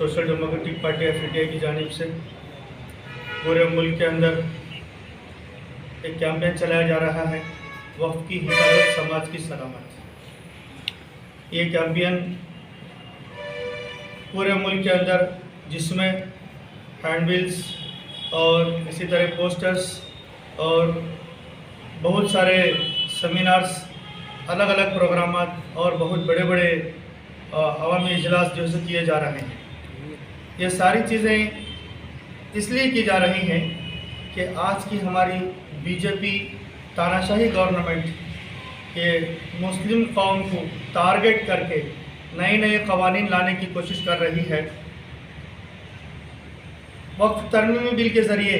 Social democratic party of India की जानब से पूरे मुल्क के अंदर एक कैंपेन चलाया जा रहा है, वक्त की हिफाजत, समाज की सलामत। ये कैंपेन पूरे मुल्क के अंदर, जिसमें हैंडबिल्स और इसी तरह पोस्टर्स और बहुत सारे सेमिनार्स अलग अलग प्रोग्राम और बहुत बड़े बड़े अवामी इजलास जो है किए जा रहे हैं। ये सारी चीज़ें इसलिए की जा रही हैं कि आज की हमारी बीजेपी तानाशाही गवर्नमेंट के मुस्लिम कौम को टारगेट करके नए नए कवानीन लाने की कोशिश कर रही है। वक्फ तरमीमी बिल के ज़रिए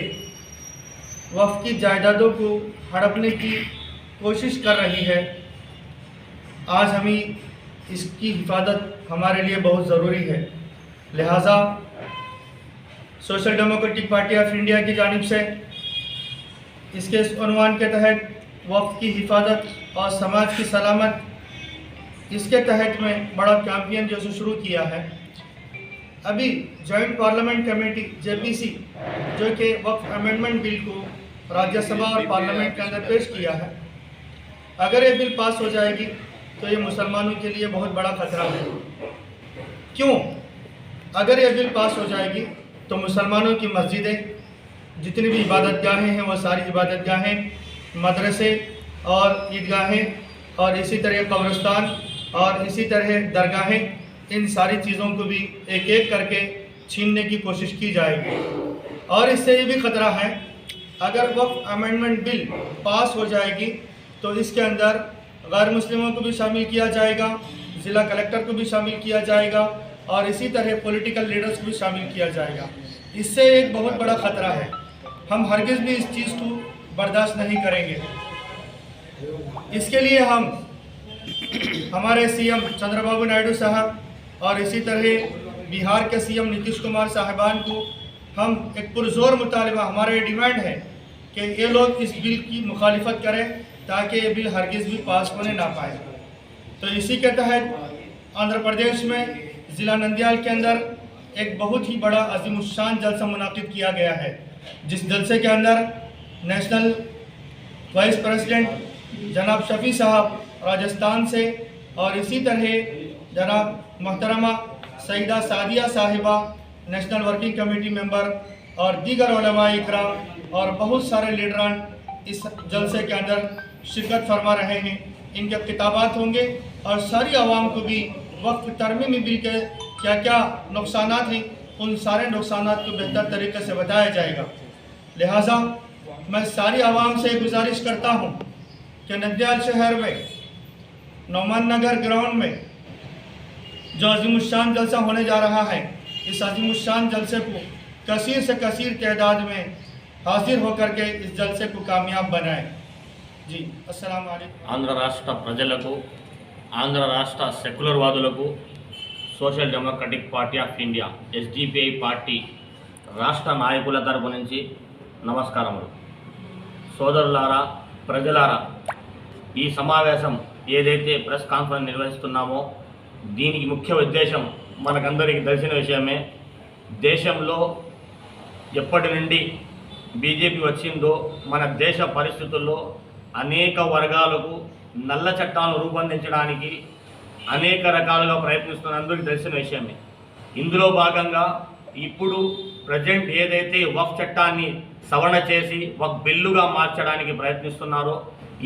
वक्फ की जायदादों को हड़पने की कोशिश कर रही है। आज हमें इसकी हिफाजत हमारे लिए बहुत ज़रूरी है। लिहाजा social democratic party of India की जानब से इसके इस उन्वान के तहत वक्त की हिफाजत और समाज की सलामत, इसके तहत में बड़ा कैंपेन जो शुरू किया है। अभी जॉइंट पार्लियामेंट कमेटी, जेपीसी, जो कि वक्त अमेंडमेंट बिल को राज्यसभा और पार्लियामेंट के अंदर पेश किया है। अगर ये बिल पास हो जाएगी तो ये मुसलमानों के लिए बहुत बड़ा खतरा है। क्यों? अगर ये बिल पास हो जाएगी तो मुसलमानों की मस्जिदें, जितनी भी इबादत गाहें हैं, वो सारी इबादत गाहें मदरसे और ईदगाहें और इसी तरह कब्रस्तान और इसी तरह दरगाहें, इन सारी चीज़ों को भी एक एक करके छीनने की कोशिश की जाएगी। और इससे ये भी ख़तरा है, अगर वक्फ अमेंडमेंट बिल पास हो जाएगी तो इसके अंदर गैर मुस्लिमों को भी शामिल किया जाएगा, ज़िला कलेक्टर को भी शामिल किया जाएगा और इसी तरह पॉलिटिकल लीडर्स को भी शामिल किया जाएगा। इससे एक बहुत बड़ा ख़तरा है। हम हरगिज़ भी इस चीज़ को बर्दाश्त नहीं करेंगे। इसके लिए हम, हमारे सीएम चंद्रबाबू नायडू साहब और इसी तरह बिहार के सीएम नीतीश कुमार साहबान को हम एक पुरजोर मुतालबा, हमारा ये डिमांड है कि ये लोग इस बिल की मुखालफत करें ताकि ये बिल हरगिज़ भी पास होने ना पाए। तो इसी के तहत आंध्र प्रदेश में ज़िला नंदयाल के अंदर एक बहुत ही बड़ा अजीमुशान जलसा मुनद किया गया है। जिस जलसे के अंदर नेशनल वाइस प्रेसिडेंट जनाब शफी साहब राजस्थान से और इसी तरह जनाब मोहतरमा सईदा सादिया साहिबा नेशनल वर्किंग कमेटी मेंबर और दीगर इकराम और बहुत सारे लीडरान इस जलसे के अंदर शिरकत फरमा रहे हैं। इनके किताबात होंगे और सारी आवाम को भी वक्फ में बिल के क्या क्या नुकसान हैं, उन सारे नुकसान को बेहतर तरीके से बताया जाएगा। लिहाजा, मैं सारी आवाम से गुजारिश करता हूँ कि नंदयाल शहर में, नौमान नगर ग्राउंड में, जो अजीमशान जलसा होने जा रहा है, इस अजीमुशान जलसे को कसीर से कसीर तदाद में हाजिर होकर के इस जलसे को कामयाब बनाए। जी असल आंध्र राष्ट्र प्रजक ఆంధ్ర రాష్ట్ర secular వాదులకు social democratic party of India SDPI party రాష్ట్ర నాయకుల తరపు నుంచి నమస్కారములు. సోదరులారా ప్రజలారా ఈ సమావేశం ఏదైతే ప్రెస్ కాన్ఫరెన్స్ నిర్వహిస్తున్నామో దీనికి ముఖ్య ఉద్దేశం మనకందరికీ తెలిసిన విషయమే దేశంలో ఎప్పటి నుండి బీజేపీ వచ్చిందో మన దేశ పరిస్థితుల్లో అనేక వర్గాలకు నల్ల చట్టాలను రూపొందించడానికి అనేక రకాలుగా ప్రయత్నిస్తున్నందుకు తెలిసిన విషయమే. ఇందులో భాగంగా ఇప్పుడు ప్రజెంట్ ఏదైతే వక్ చట్టాన్ని సవరణ చేసి ఒక బిల్లుగా మార్చడానికి ప్రయత్నిస్తున్నారో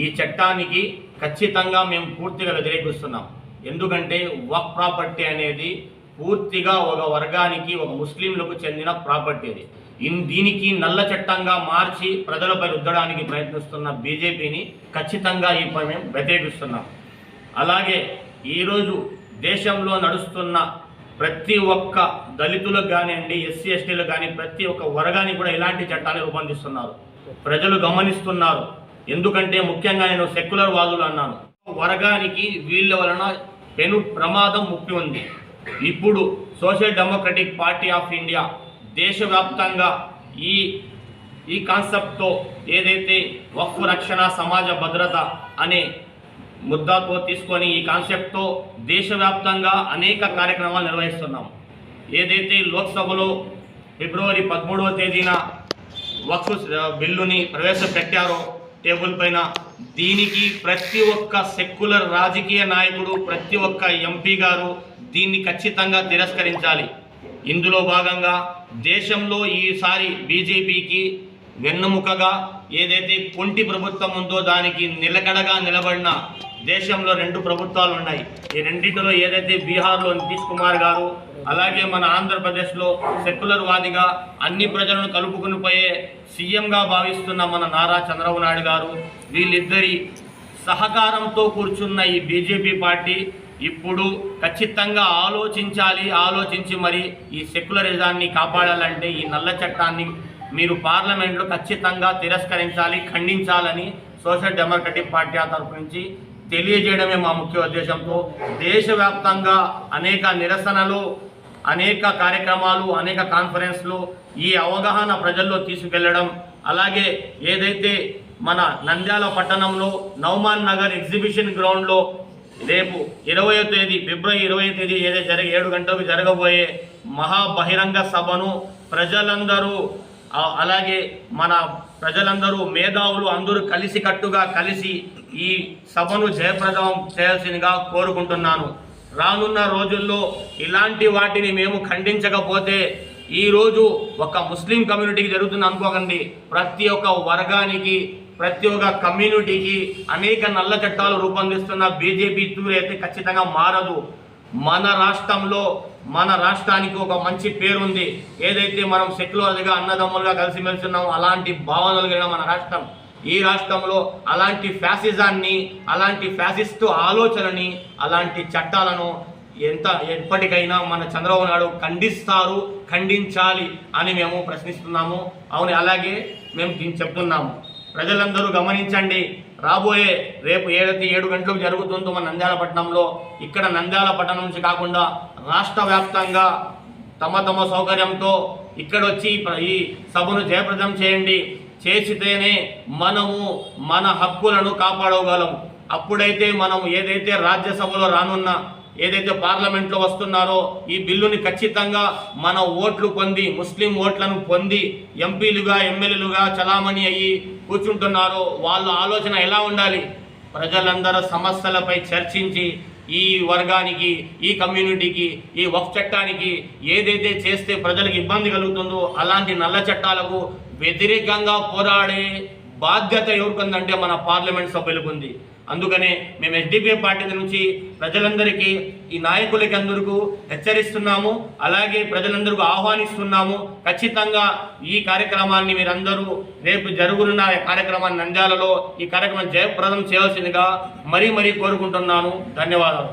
ఈ చట్టానికి ఖచ్చితంగా మేము పూర్తిగా వ్యతిరేకిస్తున్నాం. ఎందుకంటే వక్ ప్రాపర్టీ అనేది పూర్తిగా ఒక వర్గానికి ఒక ముస్లింలకు చెందిన ప్రాపర్టీ అది. ఇన్ దీనికి నల్ల చట్టంగా మార్చి ప్రజలపై రుద్దడానికి ప్రయత్నిస్తున్న బీజేపీని ఖచ్చితంగా ఈ పని మేము వ్యతిరేకిస్తున్నాం. అలాగే ఈరోజు దేశంలో నడుస్తున్న ప్రతి ఒక్క దళితులకు కానివ్వండి ఎస్సీ ఎస్టీలకు కానీ ప్రతి ఒక్క వర్గానికి కూడా ఇలాంటి చట్టాన్ని రూపొందిస్తున్నారు. ప్రజలు గమనిస్తున్నారు. ఎందుకంటే ముఖ్యంగా నేను సెక్యులర్ వాదులు అన్నాను. వర్గానికి వీళ్ళ వలన పెను ప్రమాదం ముప్పి ఉంది. ఇప్పుడు social democratic party of India దేశవ్యాప్తంగా ఈ ఈ కాన్సెప్ట్తో ఏదైతే వక్ఫ్ రక్షణ సమాజ భద్రత అనే ముద్దాతో తీసుకొని ఈ కాన్సెప్ట్తో దేశవ్యాప్తంగా అనేక కార్యక్రమాలు నిర్వహిస్తున్నాం. ఏదైతే లోక్సభలో ఫిబ్రవరి పదమూడవ తేదీన వక్ఫ్ బిల్లుని ప్రవేశపెట్టారో టేబుల్ పైన దీనికి ప్రతి ఒక్క సెక్యులర్ రాజకీయ నాయకుడు ప్రతి ఒక్క ఎంపీ గారు దీన్ని ఖచ్చితంగా తిరస్కరించాలి. ఇందులో భాగంగా దేశంలో ఈసారి బీజేపీకి వెన్నుముకగా ఏదైతే కొంటి ప్రభుత్వం ఉందో దానికి నిలకడగా నిలబడిన దేశంలో రెండు ప్రభుత్వాలు ఉన్నాయి. ఈ రెండింటిలో ఏదైతే బీహార్లో నితీష్ కుమార్ గారు అలాగే మన ఆంధ్రప్రదేశ్లో సెక్యులర్ వాదిగా అన్ని ప్రజలను కలుపుకుని పోయే సీఎంగా భావిస్తున్న మన నారా చంద్రబాబు నాయుడు గారు వీళ్ళిద్దరి సహకారంతో కూర్చున్న ఈ బీజేపీ పార్టీ ఇప్పుడు ఖచ్చితంగా ఆలోచించాలి ఆలోచించి మరి ఈ సెక్యులరిజాన్ని కాపాడాలంటే ఈ నల్ల చట్టాన్ని మీరు పార్లమెంట్లో ఖచ్చితంగా తిరస్కరించాలి ఖండించాలని సోషల్ డెమోక్రటిక్ పార్టీ తరఫు నుంచి తెలియజేయడమే మా ముఖ్య ఉద్దేశంతో దేశవ్యాప్తంగా అనేక నిరసనలు అనేక కార్యక్రమాలు అనేక కాన్ఫరెన్స్లు ఈ అవగాహన ప్రజల్లో తీసుకెళ్ళడం అలాగే ఏదైతే మన నంద్యాల పట్టణంలో నౌమాన్ నగర్ ఎగ్జిబిషన్ గ్రౌండ్లో రేపు ఇరవయో తేదీ ఫిబ్రవరి ఇరవై తేదీ ఏదో జరిగే ఏడు గంటలకు జరగబోయే మహా బహిరంగ సభను ప్రజలందరూ అలాగే మన ప్రజలందరూ మేధావులు అందరూ కలిసికట్టుగా కలిసి ఈ సభను జయప్రదం చేయాల్సిందిగా కోరుకుంటున్నాను. రానున్న రోజుల్లో ఇలాంటి వాటిని మేము ఖండించకపోతే ఈ రోజు ఒక ముస్లిం కమ్యూనిటీకి జరుగుతుంది అనుకోకండి ప్రతి ఒక్క వర్గానికి ప్రతి ఒక్క కమ్యూనిటీకి అనేక నల్ల చట్టాలు రూపొందిస్తున్న బీజేపీ దూరైతే ఖచ్చితంగా మారదు. మన రాష్ట్రంలో మన రాష్ట్రానికి ఒక మంచి పేరు ఉంది ఏదైతే మనం సెక్యులర్గా అన్నదమ్ములుగా కలిసిమెలిసి ఉన్నామో అలాంటి భావనలు కలిగిన మన రాష్ట్రం. ఈ రాష్ట్రంలో అలాంటి ఫ్యాసిజాన్ని అలాంటి ఫ్యాసిస్టు ఆలోచనని అలాంటి చట్టాలను ఎంత ఎప్పటికైనా మన చంద్రబాబు నాయుడు ఖండిస్తారు ఖండించాలి అని మేము ప్రశ్నిస్తున్నాము. అవును అలాగే మేము దీన్ని చెప్తున్నాము. ప్రజలందరూ గమనించండి. రాబోయే రేపు ఏదైతే ఏడు గంటలకు జరుగుతుందో మన నంద్యాల పట్టణంలో ఇక్కడ నంద్యాల పట్టణం నుంచి కాకుండా రాష్ట్ర వ్యాప్తంగా తమ తమ సౌకర్యంతో ఇక్కడ వచ్చి ఈ సభను జయప్రదం చేయండి. చేసితేనే మనము మన హక్కులను కాపాడగలం. అప్పుడైతే మనం ఏదైతే రాజ్యసభలో రానున్న ఏదైతే పార్లమెంట్లో వస్తున్నారో ఈ బిల్లుని ఖచ్చితంగా మన ఓట్లు పొంది ముస్లిం ఓట్లను పొంది ఎంపీలుగా ఎమ్మెల్యేలుగా చలామణి అయ్యి కూర్చుంటున్నారో వాళ్ళ ఆలోచన ఎలా ఉండాలి? ప్రజలందరూ సమస్యలపై చర్చించి ఈ వర్గానికి ఈ కమ్యూనిటీకి ఈ వఫ్ చట్టానికి ఏదైతే చేస్తే ప్రజలకు ఇబ్బంది కలుగుతుందో అలాంటి నల్ల చట్టాలకు వ్యతిరేకంగా పోరాడే బాధ్యత ఎవరికుందంటే మన పార్లమెంట్ సభ్యులకు ఉంది అందుకనే మేము ఎస్డిపిఐ పార్టీ నుంచి ప్రజలందరికీ ఈ నాయకులకి అందరికీ హెచ్చరిస్తున్నాము అలాగే ప్రజలందరికీ ఆహ్వానిస్తున్నాము. ఖచ్చితంగా ఈ కార్యక్రమాన్ని మీరందరూ రేపు జరుగుతున్న కార్యక్రమాన్ని నంద్యాలలో ఈ కార్యక్రమం జయప్రదం చేయాల్సిందిగా మరీ మరీ కోరుకుంటున్నాను. ధన్యవాదాలు.